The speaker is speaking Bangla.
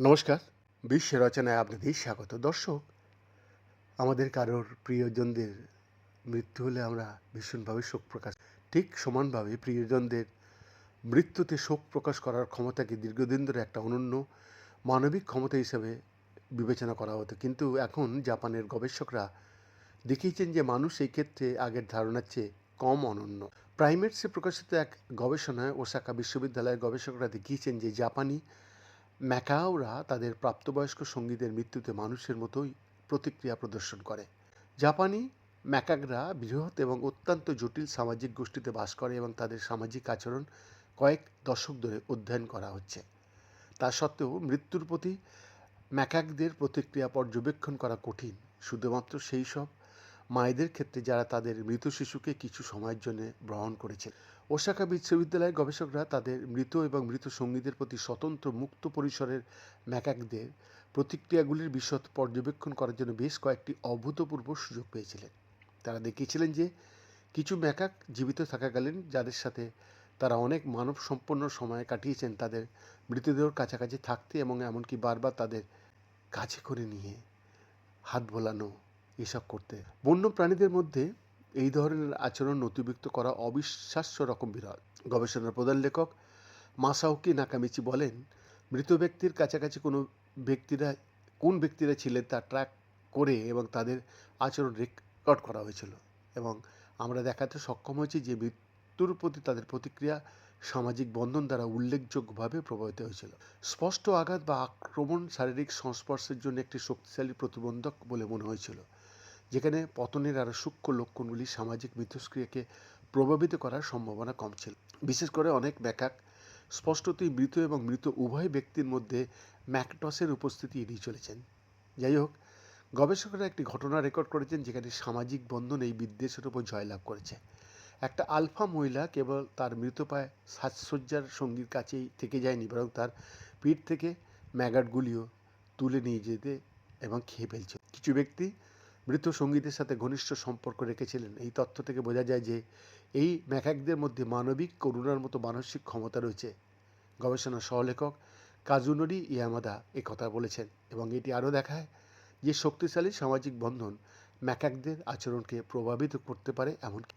নমস্কার, বিশ্ব রচনায় আপনাদের স্বাগত। দর্শক, আমাদের কারোর প্রিয়জনদের মৃত্যু হলে আমরা ভীষণভাবে শোক প্রকাশ ঠিক সমানভাবে প্রিয়জনদের মৃত্যুতে শোক প্রকাশ করার ক্ষমতাকে দীর্ঘদিন ধরে একটা অনন্য মানবিক ক্ষমতা হিসেবে বিবেচনা করা হতো। কিন্তু এখন জাপানের গবেষকরা দেখিয়েছেন যে মানুষ এই ক্ষেত্রে আগের ধারণার চেয়ে কম অনন্য। প্রাইমেটসে প্রকাশিত এক গবেষণায় ওসাকা বিশ্ববিদ্যালয়ের গবেষকরা দেখিয়েছেন যে জাপানি ম্যাকাওরা তাদের প্রাপ্তবয়স্ক সঙ্গীদের মৃত্যুতে মানুষের মতোই প্রতিক্রিয়া প্রদর্শন করে। জাপানি ম্যাকাগরা বৃহৎ এবং অত্যন্ত জটিল সামাজিক গোষ্ঠীতে বাস করে এবং তাদের সামাজিক আচরণ কয়েক দশক ধরে অধ্যয়ন করা হচ্ছে। তা সত্ত্বেও মৃত্যুর প্রতি ম্যাকাকদের প্রতিক্রিয়া পর্যবেক্ষণ করা কঠিন। শুধুমাত্র সেই সব মায়েদের ক্ষেত্রে যারা তাদের মৃত শিশুকে কিছু সময়ের জন্য গ্রহণ করেছে। ওসাকা বিশ্ববিদ্যালয়ের গবেষকরা তাদের মৃত এবং মৃত সঙ্গীদের প্রতি স্বতন্ত্র মুক্ত পরিসরের ম্যাকাকদের প্রতিক্রিয়াগুলির বিশদ পর্যবেক্ষণ করার জন্য বেশ কয়েকটি অভূতপূর্ব সুযোগ পেয়েছিলেন। তারা দেখিয়েছিলেন যে কিছু ম্যাকাক জীবিত থাকাকালীন যাদের সাথে তারা অনেক মানব সম্পন্ন সময় কাটিয়েছেন, তাদের মৃতদেহর কাছাকাছি থাকতে এবং এমনকি বারবার তাদের কাছে করে নিয়ে হাত বোলানো এসব করতে। বন্য প্রাণীদের মধ্যে এই ধরনের আচরণ নথিভুক্ত করা অবিশ্বাস্য রকম বিরল। গবেষণার প্রধান লেখক মাসাওকি নাকামিচি বলেন, মৃত ব্যক্তির কাছাকাছি কোনো ব্যক্তিরা, কোন ব্যক্তিরা ছিলেন তা ট্র্যাক করে এবং তাদের আচরণ রেকর্ড করা হয়েছিল। এবং আমরা দেখাতে সক্ষম হয়েছি যে মৃত্যুর প্রতি তাদের প্রতিক্রিয়া সামাজিক বন্ধন দ্বারা উল্লেখযোগ্যভাবে প্রভাবিত হয়েছিল। স্পষ্ট আঘাত বা আক্রমণ শারীরিক সংস্পর্শের জন্য একটি শক্তিশালী প্রতিবন্ধক বলে মনে হয়েছিল, যেখানে পতনের আরও সূক্ষ্ম লক্ষণগুলি সামাজিক মিথস্ক্রিয়াকে প্রভাবিত করার সম্ভাবনা কম ছিল। বিশেষ করে অনেক ব্যাকাক স্পষ্টতই মৃত এবং মৃত উভয় ব্যক্তির মধ্যে ম্যাকটসের উপস্থিতি এড়িয়ে চলেছেন। যাই হোক, গবেষকরা একটি ঘটনা রেকর্ড করেছেন যেখানে সামাজিক বন্ধন এই বিদ্বেষের উপর জয়লাভ করেছে। একটা আলফা মহিলা কেবল তার মৃতপায় সাজসজ্জার সঙ্গীর কাছেই থেকে যায়নি, বরং তার পিঠ থেকে ম্যাগাটগুলিও তুলে নিয়ে যেতে এবং খেয়ে ফেলছে। কিছু ব্যক্তি মৃত সঙ্গীতের সাথে ঘনিষ্ঠ সম্পর্ক রেখেছিলেন। এই তথ্য থেকে বোঝা যায় যে, এই ম্যাকাকদের মধ্যে মানবিক করুণার মতো মানসিক ক্ষমতা রয়েছে। গবেষণা সহলেখক কাজুনরি ইয়ামাদা এ কথা বলেছেন এবং এটি আরও দেখায় যে শক্তিশালী সামাজিক বন্ধন ম্যাকাকদের আচরণকে প্রভাবিত করতে পারে এমনকি